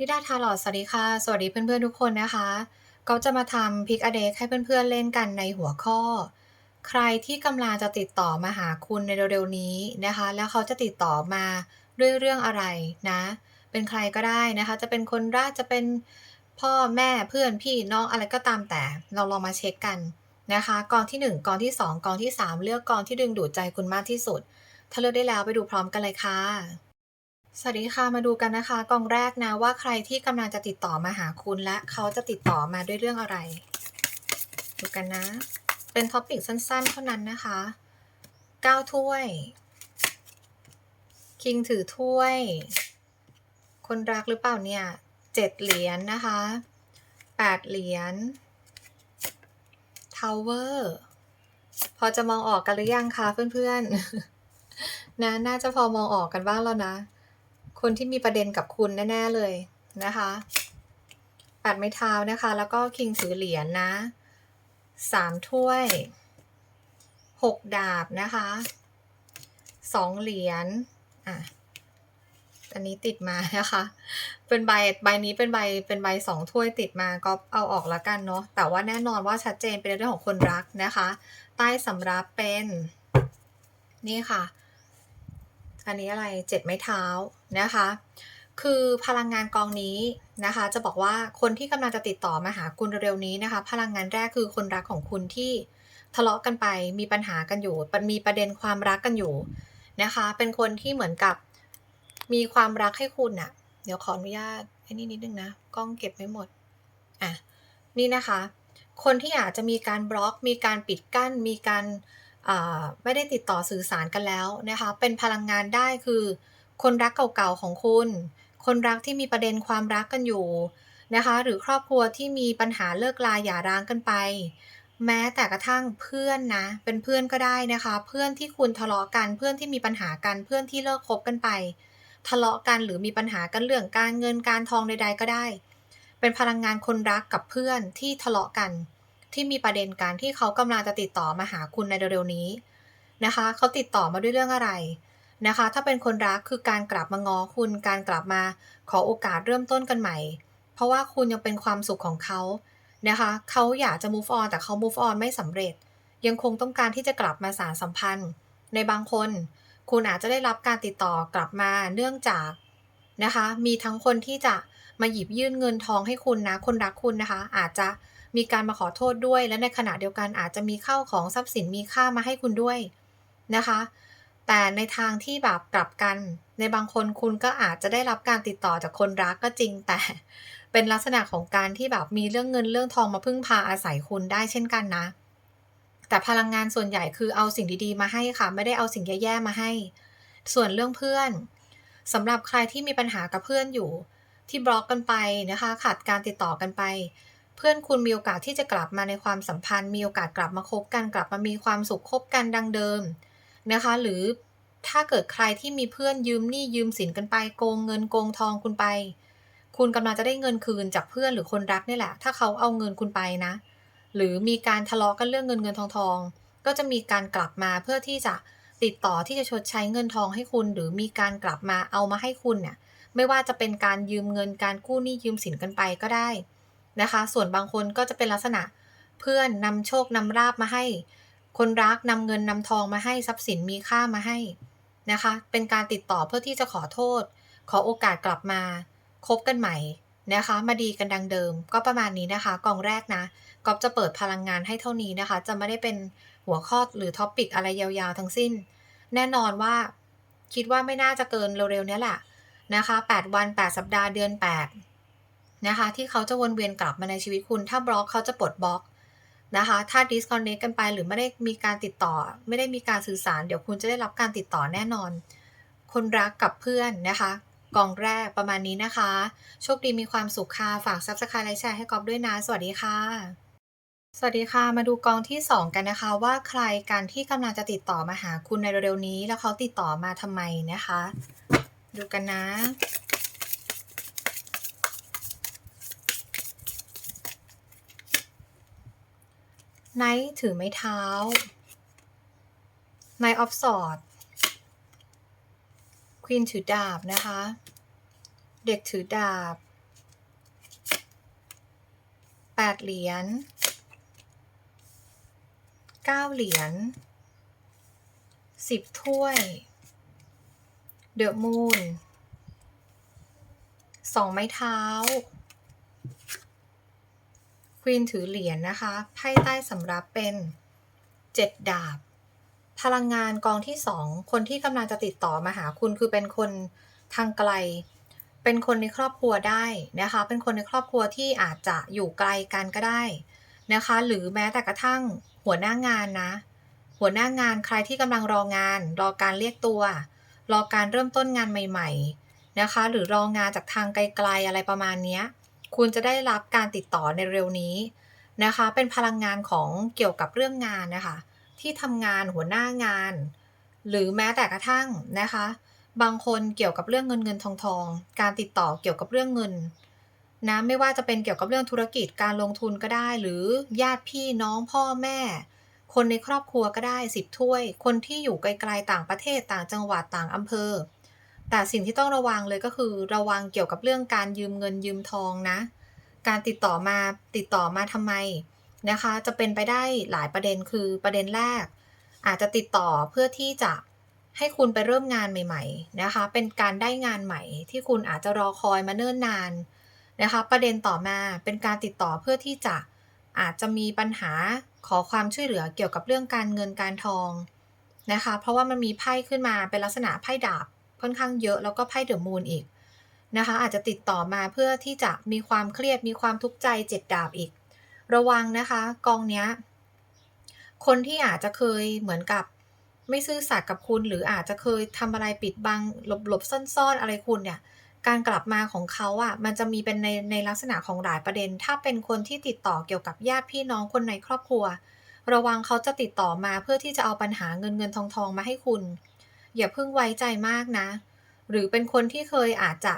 นิดาทาลอดสวัสดีค่ะ สวัสดีเพื่อนๆทุกคนนะคะ ก็จะมาทำพิกอเดกให้เพื่อนๆเล่นกันในหัวข้อ ใครที่กำลังจะติดต่อมาหาคุณในเร็วๆนี้นะคะ แล้วเขาจะติดต่อมาด้วยเรื่องอะไรนะ เป็นใครก็ได้นะคะ จะเป็นคนรักจะเป็นพ่อแม่เพื่อนพี่น้องอะไรก็ตามแต่ เราลองมาเช็คกันนะคะกองที่ 1กองที่ 2กองที่ 3 เลือกกองที่ดึงดูดใจคุณมากที่สุด ถ้าเลือกได้แล้วไปดูพร้อมกันเลยค่ะ สวัสดีค่ะ มาดูกันนะคะกองแรกนะว่าใครที่กำลังจะติดต่อมาหาคุณและเขาจะติดต่อมาด้วยเรื่องอะไร ดูกันนะ เป็นท็อปิกสั้นๆ เท่านั้นนะคะ9ถ้วย คิงถือถ้วย คนรักหรือเปล่าเนี่ยเจ็ดเหรียญนนะคะแปดเหรียญทาวเวอร์พอจะมองออกกันหรือยังคะเพื่อนๆนะน่าจะพอมองออกกันบ้างแล้วนะ คนที่มีประเด็นกับคุณแน่ ๆ เลยนะคะแปดไม้เท้านะคะ แล้วก็คิงถือเหรียญนนะสามถ้วยหกดาบนะคะสองเหรียญอะอันนี้ติดมานะคะ เป็นใบใบนี้เป็นใบเป็นใบสองถ้วยติดมาก็เอาออกแล้วกันเนาะ แต่ว่าแน่นอนว่าชัดเจนเป็นเรื่องของคนรักนะคะ ใต้สำรับเป็น นี่ค่ะ อันนี้อะไรเจ็ดไม้เท้า นะคะ คือพลังงานกองนี้นะคะ จะบอกว่าคนที่กำลังจะติดต่อมาหาคุณเร็วๆนี้นะคะ พลังงานแรกคือคนรักของคุณที่ทะเลาะกันไปมีปัญหากันอยู่มีประเด็นความรักกันอยู่นะคะ เป็นคนที่เหมือนกับมีความรักให้คุณอะเดี๋ยวขออนุญาตไอ้นี่นิดนึงนะกล้องเก็บไม่หมดอะนี่นะคะ คนที่อาจจะมีการบล็อก มีการปิดกั้น มีการไม่ได้ติดต่อสื่อสารกันแล้วนะคะ เป็นพลังงานได้คือ คนรักเก่าๆของคุณ คนรักที่มีประเด็นความรักกันอยู่นะคะ หรือครอบครัวที่มีปัญหาเลิกลาหย่าร้างกันไป แม้แต่กระทั่งเพื่อนนะ เป็นเพื่อนก็ได้นะคะ เพื่อนที่คุณทะเลาะกัน เพื่อนที่มีปัญหากัน เพื่อนที่เลิกคบกันไป ทะเลาะกันหรือมีปัญหากันเรื่องการเงินการทองใด ๆ ก็ได้ เป็นพลังงานคนรักกับเพื่อนที่ทะเลาะกัน ที่มีประเด็นการที่เขากำลังจะติดต่อมาหาคุณในเร็วๆนี้นะคะ เขาติดต่อมาด้วยเรื่องอะไร นะคะ ถ้าเป็นคนรักคือการกลับมาง้อคุณการกลับมาขอโอกาสเริ่มต้นกันใหม่ เพราะว่าคุณยังเป็นความสุขของเขานะคะเขาอยากจะ move on แต่เขา move on ไม่สำเร็จ ยังคงต้องการที่จะกลับมาสารสัมพันธ์ ในบางคน คุณอาจจะได้รับการติดต่อกลับมาเนื่องจากนะคะ มีทั้งคนที่จะมาหยิบยื่นเงินทองให้คุณนะ คนรักคุณนะคะ อาจจะมีการมาขอโทษด้วย และในขณะเดียวกันอาจจะมีเข้าของทรัพย์สินมีค่ามาให้คุณด้วยนะคะ แต่ในทางที่แบบกลับกัน ในบางคนคุณก็อาจจะได้รับการติดต่อจากคนรักก็จริง แต่เป็นลักษณะของการที่แบบมีเรื่องเงินเรื่องทองมาพึ่งพาอาศัยคุณได้เช่นกันนะ แต่พลังงานส่วนใหญ่คือเอาสิ่งดีๆมาให้ค่ะ ไม่ได้เอาสิ่งแย่ๆมาให้ ส่วนเรื่องเพื่อนสำหรับใครที่มีปัญหากับเพื่อนอยู่ ที่บล็อกกันไปนะคะ ขาดการติดต่อกันไป เพื่อนคุณมีโอกาสที่จะกลับมาในความสัมพันธ์ มีโอกาสกลับมาคบกันกลับมามีความสุขคบกันดังเดิม นะคะ หรือถ้าเกิดใครที่มีเพื่อนยืมหนี้ยืมสินกันไปโกงเงินโกงทองคุณไป คุณกำลังจะได้เงินคืนจากเพื่อนหรือคนรักนี่แหละ ถ้าเขาเอาเงินคุณไปนะ หรือมีการทะเลาะกันเรื่องเงินเงินทองทองก็จะมีการกลับมาเพื่อที่จะติดต่อที่จะชดใช้เงินทองให้คุณ หรือมีการกลับมาเอามาให้คุณเนี่ยไม่ว่าจะเป็นการยืมเงินการกู้หนี้ยืมสินกันไปก็ได้นะคะ ส่วนบางคนก็จะเป็นลักษณะเพื่อนนำโชคนำราบมาให้ คนรักนำเงินนำทองมาให้ทรัพย์สินมีค่ามาให้นะคะ เป็นการติดต่อเพื่อที่จะขอโทษ ขอโอกาสกลับมาคบกันใหม่นะคะ มาดีกันดังเดิม ก็ประมาณนี้นะคะ กองแรกนะก๊อฟจะเปิดพลังงานให้เท่านี้นะคะ จะไม่ได้เป็นหัวข้อหรือท็อปิกอะไรยาวๆทั้งสิ้น แน่นอนว่าคิดว่าไม่น่าจะเกินเร็วๆนี้แหละนะคะ 8 วัน 8 สัปดาห์เดือน 8 นะคะ ที่เขาจะวนเวียนกลับมาในชีวิตคุณ ถ้าบล็อกเขาจะปลดบล็อก นะคะ ถ้า disconnect กันไปหรือไม่ได้มีการติดต่อ ไม่ได้มีการสื่อสาร เดี๋ยวคุณจะได้รับการติดต่อแน่นอน คนรักกับเพื่อนนะคะกองแรกประมาณนี้นะคะ โชคดีมีความสุขค่ะ ฝาก subscribe ไลค์แชร์ให้กอบด้วยนะ สวัสดีค่ะ สวัสดีค่ะ มาดูกองที่ 2 กันนะคะ ว่าใครการที่กำลังจะติดต่อมาหาคุณในเร็วๆนี้ แล้วเขาติดต่อมาทำไมนะคะ ดูกันนะ ไนท์ถือไม้เท้าไนท์ออฟสอดควีนถือดาบนะคะ เด็กถือดาบแปดเหรียญเก้าเหรียญสิบถ้วย เดอะมูนสองไม้เท้า วีนถือเหรียญนะคะ ไพ่ใต้สำรับเป็นเจ็ดดาบ พลังงานกองที่สองคนที่กำลังจะติดต่อมาหาคุณคือเป็นคนทางไกล เป็นคนในครอบครัวได้นะคะ เป็นคนในครอบครัวที่อาจจะอยู่ไกลกันก็ได้นะคะ หรือแม้แต่กระทั่งหัวหน้างานนะ หัวหน้างานใครที่กำลังรองาน รอการเรียกตัว รอการเริ่มต้นงานใหม่ ๆ นะคะ หรือรองานจากทางไกลๆอะไรประมาณนี้ คุณจะได้รับการติดต่อในเร็วนี้นะคะ เป็นพลังงานของเกี่ยวกับเรื่องงานนะคะ ที่ทำงานหัวหน้างาน หรือแม้แต่กระทั่งนะคะ บางคนเกี่ยวกับเรื่องเงินเงินทองทอง การติดต่อเกี่ยวกับเรื่องเงินนะไม่ว่าจะเป็นเกี่ยวกับเรื่องธุรกิจการลงทุนก็ได้ หรือญาติพี่น้องพ่อแม่ คนในครอบครัวก็ได้สิบถ้วย คนที่อยู่ไกลๆต่างประเทศต่างจังหวัดต่างอำเภอ แต่สิ่งที่ต้องระวังเลยก็คือระวังเกี่ยวกับเรื่องการยืมเงินยืมทองนะ การติดต่อมาติดต่อมาทำไมนะคะ จะเป็นไปได้หลายประเด็นคือประเด็นแรก อาจจะติดต่อเพื่อที่จะให้คุณไปเริ่มงานใหม่ ๆ นะคะ เป็นการได้งานใหม่ ที่คุณอาจจะรอคอยมาเนิ่นนานนะคะ ประเด็นต่อมาเป็นการติดต่อเพื่อที่จะอาจจะมีปัญหาขอความช่วยเหลือเกี่ยวกับเรื่องการเงินการทองนะคะ เพราะว่ามันมีไพ่ขึ้นมาเป็นลักษณะไพ่ดาบ ค่อนข้างเยอะแล้วก็ไพ่เดอะมูนอีกนะคะ อาจจะติดต่อมาเพื่อที่จะมีความเครียดมีความทุกข์ใจเจ็ดดาบอีก ระวังนะคะกองเนี้ยคนที่อาจจะเคยเหมือนกับไม่ซื่อสัตย์กับคุณ หรืออาจจะเคยทำอะไรปิดบังหลบหลบซ่อนๆอะไรคุณเนี่ยการกลับมาของเขาอะ่ะมันจะมีเป็นในในลักษณะของหลายประเด็น ถ้าเป็นคนที่ติดต่อเกี่ยวกับญาติพี่น้องคนในครอบครัว ระวังเขาจะติดต่อมาเพื่อที่จะเอาปัญหาเงินเงินทองทองมาให้คุณ อย่าเพิ่งไว้ใจมากนะ หรือเป็นคนที่เคยอาจจะ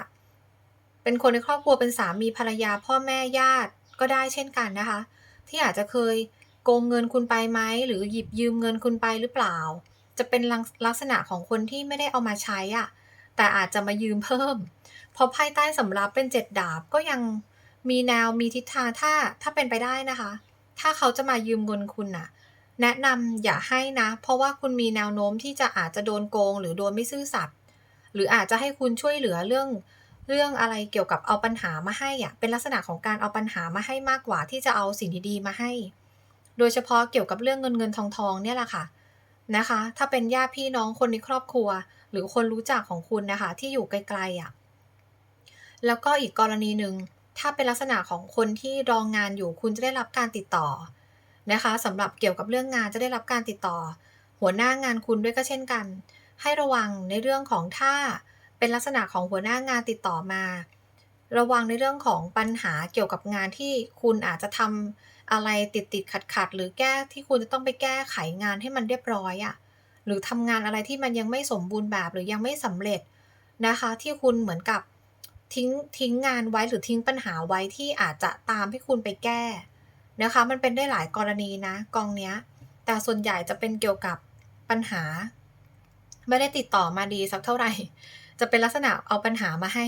เป็นคนในครอบครัวเป็นสามีภรรยาพ่อแม่ญาติก็ได้เช่นกันนะคะ ที่อาจจะเคยโกงเงินคุณไปไหมหรือหยิบยืมเงินคุณไปหรือเปล่า จะเป็นลักษณะของคนที่ไม่ได้เอามาใช้อะ่ะแต่อาจจะมายืมเพิ่มพอไพ่ใต้สำรับเป็นเจ็ดดาบก็ยังมีแนวมีทิศทางถ้าถ้าเป็นไปได้นะคะ ถ้าเขาจะมายืมเงินคุณน่ะ แนะนำอย่าให้นะ เพราะว่าคุณมีแนวโน้มที่จะอาจจะโดนโกง หรือโดนไม่ซื่อสัตย์หรืออาจจะให้คุณช่วยเหลือเรื่องเรื่องอะไรเกี่ยวกับเอาปัญหามาให้อะเป็นลักษณะของการเอาปัญหามาให้มากกว่าที่จะเอาสิ่งดีๆมาให้ โดยเฉพาะเกี่ยวกับเรื่องเงินเงินทองทองเนี่ยแหละค่ะนะคะ ถ้าเป็นญาติพี่น้องคนในครอบครัว หรือคนรู้จักของคุณนะคะ ที่อยู่ไกลๆอะ่ะแล้วก็อีกกรณีหนึ่งถ้าเป็นลักษณะของคนที่รองงานอยู่คุณจะได้รับการติดต่อ นะคะสำหรับเกี่ยวกับเรื่องงานจะได้รับการติดต่อ หัวหน้างานคุณด้วยก็เช่นกัน ให้ระวังในเรื่องของถ้าเป็นลักษณะของหัวหน้างานติดต่อมา ระวังในเรื่องของปัญหาเกี่ยวกับงานที่คุณอาจจะทำอะไรติดติดขัดขัดหรือแก้ที่คุณจะต้องไปแก้ไขงานให้มันเรียบร้อยอะ่ะหรือทำงานอะไรที่มันยังไม่สมบูรณ์แบบหรือยังไม่สำเร็จนะคะ ที่คุณเหมือนกับทิ้งทิ้งงานไว้หรือทิ้งปัญหาไว้ที่อาจจะตามให้คุณไปแก้ นะคะ มันเป็นได้หลายกรณีนะกองเนี้ย แต่ส่วนใหญ่จะเป็นเกี่ยวกับปัญหา ไม่ได้ติดต่อมาดีสักเท่าไหร่ จะเป็นลักษณะเอาปัญหามาให้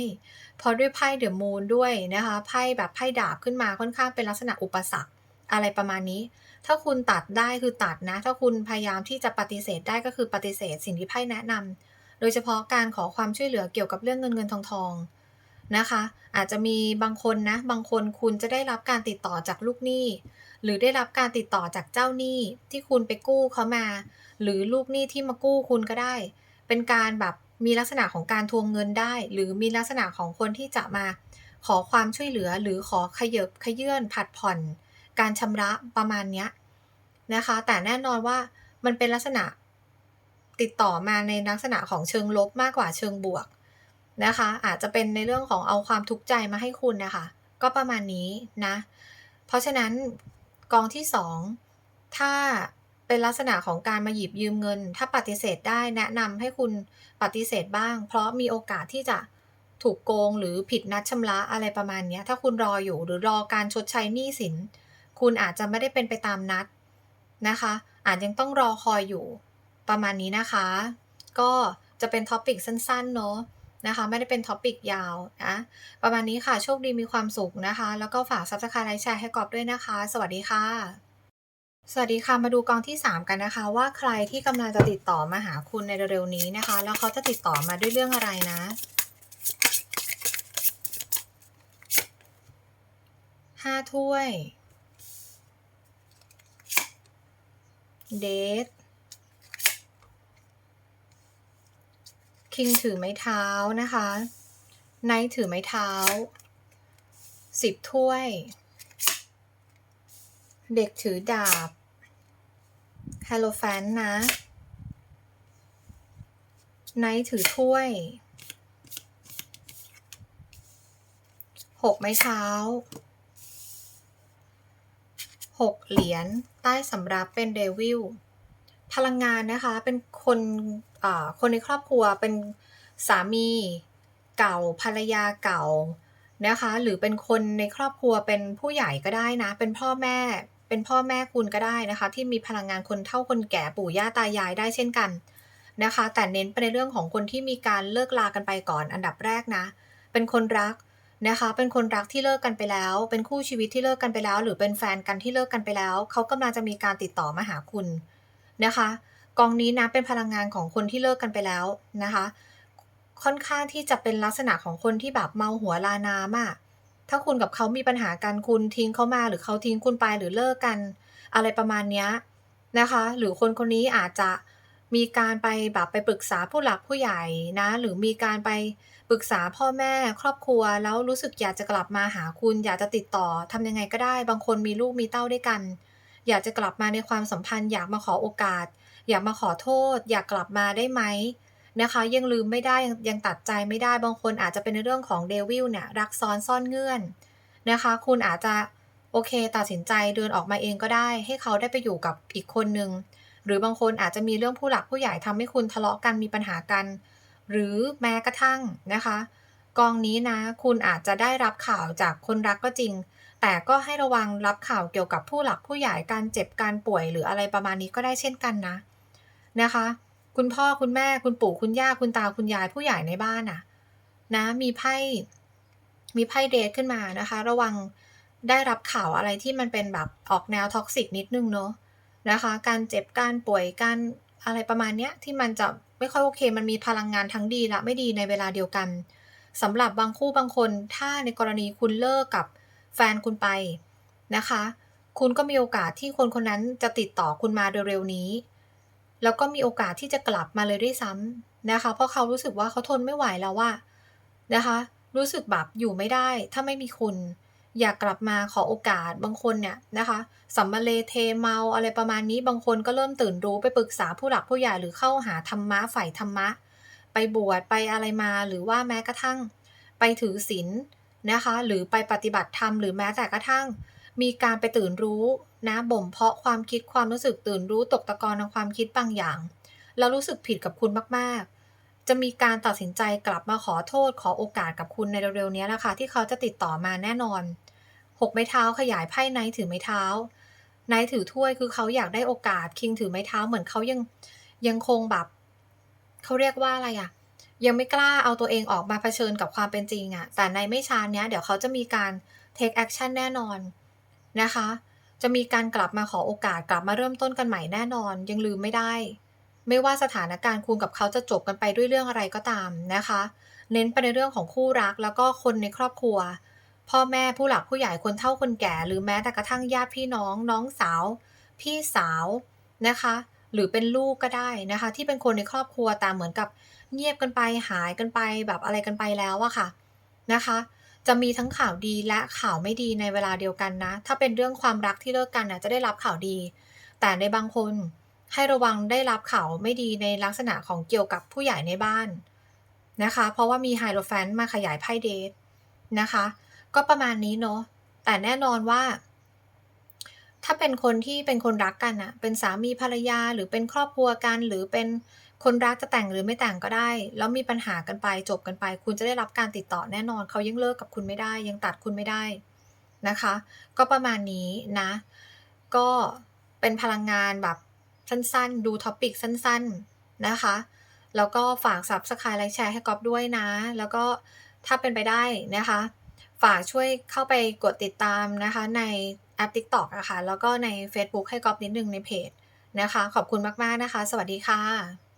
พอด้วยไพ่เดือมูนด้วยนะคะไพ่แบบไพ่ดาบขึ้นมาค่อนข้างเป็นลักษณะอุปสรรคอะไรประมาณนี้ ถ้าคุณตัดได้คือตัดนะ ถ้าคุณพยายามที่จะปฏิเสธได้ก็คือปฏิเสธสิ่งที่ไพ่แนะนำโดยเฉพาะการขอความช่วยเหลือเกี่ยวกับเรื่องเงินเงินทองทอง นะคะ อาจจะมีบางคนนะ บางคนคุณจะได้รับการติดต่อจากลูกหนี้ หรือได้รับการติดต่อจากเจ้าหนี้ที่คุณไปกู้เขามา หรือลูกหนี้ที่มากู้คุณก็ได้ เป็นการแบบมีลักษณะของการทวงเงินได้ หรือมีลักษณะของคนที่จะมาขอความช่วยเหลือหรือขอขยบขยื่นผัดผ่อน การชำระประมาณนี้นะคะ แต่แน่นอนว่ามันเป็นลักษณะติดต่อมาในลักษณะของเชิงลบมากกว่าเชิงบวก นะคะ อาจจะเป็นในเรื่องของเอาความทุกข์ใจมาให้คุณนะคะ ก็ประมาณนี้นะ เพราะฉะนั้นกองที่ 2 ถ้าเป็นลักษณะของการมาหยิบยืมเงิน ถ้าปฏิเสธได้แนะนำให้คุณปฏิเสธบ้าง เพราะมีโอกาสที่จะถูกโกงหรือผิดนัดชำระอะไรประมาณนี้ถ้าคุณรออยู่หรือรอการชดใช้หนี้สิน คุณอาจจะไม่ได้เป็นไปตามนัดนะคะ อาจยังต้องรอคอยอยู่ประมาณนี้นะคะ ก็จะเป็นท็อปิกสั้นๆเนาะ นะคะไม่ได้เป็นท็อปิกยาวนะประมาณนี้ค่ะโชคดีมีความสุขนะคะ แล้วก็ฝาก Subscribe ไลค์แชร์ให้กอบด้วยนะคะ สวัสดีค่ะ สวัสดีค่ะมาดูกองที่ 3 กันนะคะ ว่าใครที่กำลังจะติดต่อมาหาคุณในเร็วๆนี้นะคะ แล้วเขาจะติดต่อมาด้วยเรื่องอะไรนะห้าถ้วยเดท คิงถือไม้เท้านะคะไนท์ถือไม้เท้าสิบถ้วย เด็กถือดาบฮ e โลแฟนนะไนท์ถือถ้วยหกไม้เท้าหกเหรียญใต้สำรับเป็นเดวิลพลังงานนะคะเป็นคน คนในครอบครัวเป็นสามีเก่าภรรยาเก่านะคะ หรือเป็นคนในครอบครัวเป็นผู้ใหญ่ก็ได้นะ เป็นพ่อแม่เป็นพ่อแม่คุณก็ได้นะคะ ที่มีพลังงานคนเฒ่าคนแก่ปู่ย่าตายายได้เช่นกันนะคะ แต่เน้นไปในเรื่องของคนที่มีการเลิกลากันไปก่อนอันดับแรกนะ เป็นคนรักนะคะ เป็นคนรักที่เลิกกันไปแล้ว เป็นคู่ชีวิตที่เลิกกันไปแล้ว หรือเป็นแฟนกันที่เลิกกันไปแล้ว เขากำลังจะมีการติดต่อมาหาคุณนะคะ กองนี้นะเป็นพลังงานของคนที่เลิกกันไปแล้วนะคะ ค่อนข้างที่จะเป็นลักษณะของคนที่แบบเมาหัวลาน้ำอะถ้าคุณกับเขามีปัญหากันคุณทิ้งเขามาหรือเขาทิ้งคุณไปหรือเลิกกัน อะไรประมาณนี้นะคะ หรือคนคนนี้อาจจะมีการไปแบบไปปรึกษาผู้หลักผู้ใหญ่นะ หรือมีการไปปรึกษาพ่อแม่ครอบครัว แล้วรู้สึกอยากจะกลับมาหาคุณอยากจะติดต่อทำยังไงก็ได้ บางคนมีลูกมีเต้าด้วยกัน อยากจะกลับมาในความสัมพันธ์ อยากมาขอโอกาส อยากมาขอโทษ อยากกลับมาได้ไหมนะคะ ยังลืมไม่ได้ยังยังตัดใจไม่ได้บางคนอาจจะเป็นในเรื่องของเดวิลเนี่ยรักซ้อนซ่อนเงื่อนนะคะ คุณอาจจะโอเค ตัดสินใจเดินออกมาเองก็ได้ ให้เขาได้ไปอยู่กับอีกคนหนึ่งหรือบางคนอาจจะมีเรื่องผู้หลักผู้ใหญ่ทำให้คุณทะเลาะกันมีปัญหากัน หรือแม้กระทั่งนะคะ กองนี้นะ คุณอาจจะได้รับข่าวจากคนรักก็จริง แต่ก็ให้ระวังรับข่าวเกี่ยวกับผู้หลักผู้ใหญ่การเจ็บการป่วยหรืออะไรประมาณนี้ก็ได้เช่นกันนะนะคะ คุณพ่อคุณแม่คุณปู่คุณย่าคุณตาคุณยายผู้ใหญ่ในบ้านอะนะมีไพ่มีไพ่เดทขึ้นมานะคะ ระวังได้รับข่าวอะไรที่มันเป็นแบบออกแนวท็อกซิกนิดนึงเนาะนะคะ การเจ็บการป่วยการอะไรประมาณเนี้ยที่มันจะไม่ค่อยโอเค มันมีพลังงานทั้งดีและไม่ดีในเวลาเดียวกันสำหรับบางคู่บางคน ถ้าในกรณีคุณเลิกกับ แฟนคุณไปนะคะ คุณก็มีโอกาสที่คนคนนั้นจะติดต่อคุณมาเร็วๆนี้ แล้วก็มีโอกาสที่จะกลับมาเลยด้วยซ้ำนะคะ เพราะเขารู้สึกว่าเขาทนไม่ไหวแล้วว่านะคะ รู้สึกแบบอยู่ไม่ได้ ถ้าไม่มีคุณ อยากกลับมาขอโอกาสบางคนเนี่ยนะคะสัมมาเลเทเมาอะไรประมาณนี้บางคนก็เริ่มตื่นรู้ไปปรึกษาผู้หลักผู้ใหญ่หรือเข้าหาธรรมะฝ่ายธรรมะ ไปบวชไปอะไรมาหรือว่าแม้กระทั่ง ไปถือศีล นะคะ หรือไปปฏิบัติธรรมหรือแม้แต่กระทั่ง มีการไปตื่นรู้นะบ่มเพาะความคิดความรู้สึกตื่นรู้ตกตะกอนทางความคิดบางอย่าง แล้วรู้สึกผิดกับคุณมากๆ จะมีการตัดสินใจกลับมาขอโทษขอโอกาสกับคุณในเร็วๆนี้แหละค่ะที่เขาจะติดต่อมาแน่นอนหกไม้เท้าขยายไพ่ไนถือไม้เท้าไนถือถ้วยคือเขาอยากได้โอกาสคิงถือไม้เท้าเหมือนเขายังยังคงแบบเขาเรียกว่าอะไรอะ ยังไม่กล้าเอาตัวเองออกมาเผชิญกับความเป็นจริงอะแต่ในไม่ช้าเนี้ยเดี๋ยวเขาจะมีการ take action แน่นอนนะคะ จะมีการกลับมาขอโอกาสกลับมาเริ่มต้นกันใหม่แน่นอน ยังลืมไม่ได้ ไม่ว่าสถานการณ์คุณกับเขาจะจบกันไปด้วยเรื่องอะไรก็ตามนะคะ เน้นไปในเรื่องของคู่รักแล้วก็คนในครอบครัว พ่อแม่ผู้หลักผู้ใหญ่คนเฒ่าคนแก่ หรือแม้แต่กระทั่งญาติพี่น้อง น้องสาว พี่สาวนะคะ หรือเป็นลูกก็ได้นะคะ ที่เป็นคนในครอบครัวแต่เหมือนกับ เงียบกันไปหายกันไปแบบอะไรกันไปแล้วอะค่ะนะคะ จะมีทั้งข่าวดีและข่าวไม่ดีในเวลาเดียวกันนะ ถ้าเป็นเรื่องความรักที่เลิกกันนะจะได้รับข่าวดี แต่ในบางคนให้ระวังได้รับข่าวไม่ดีในลักษณะของเกี่ยวกับผู้ใหญ่ในบ้านนะคะ เพราะว่ามีไฮโลแฟนมาขยายไพ่เดทนะคะ ก็ประมาณนี้เนาะแต่แน่นอนว่า ถ้าเป็นคนที่เป็นคนรักกันอะเป็นสามีภรรยาหรือเป็นครอบครัวกันหรือเป็น คนรักจะแต่งหรือไม่แต่งก็ได้ แล้วมีปัญหากันไปจบกันไป คุณจะได้รับการติดต่อแน่นอน เขายังเลิกกับคุณไม่ได้ ยังตัดคุณไม่ได้นะคะ ก็ประมาณนี้นะ ก็เป็นพลังงานแบบสั้นๆ ดูท็อปิกสั้นๆนะคะ แล้วก็ฝาก Subscribe ไลค์แชร์ให้ก๊อฟด้วยนะ แล้วก็ถ้าเป็นไปได้นะคะ ฝากช่วยเข้าไปกดติดตามนะคะในแอป TikTok อะค่ะแล้วก็ในเฟซบุ๊กให้ก๊อฟนิดนึงในเพจนะคะ ขอบคุณมาก ๆ นะคะ สวัสดีค่ะ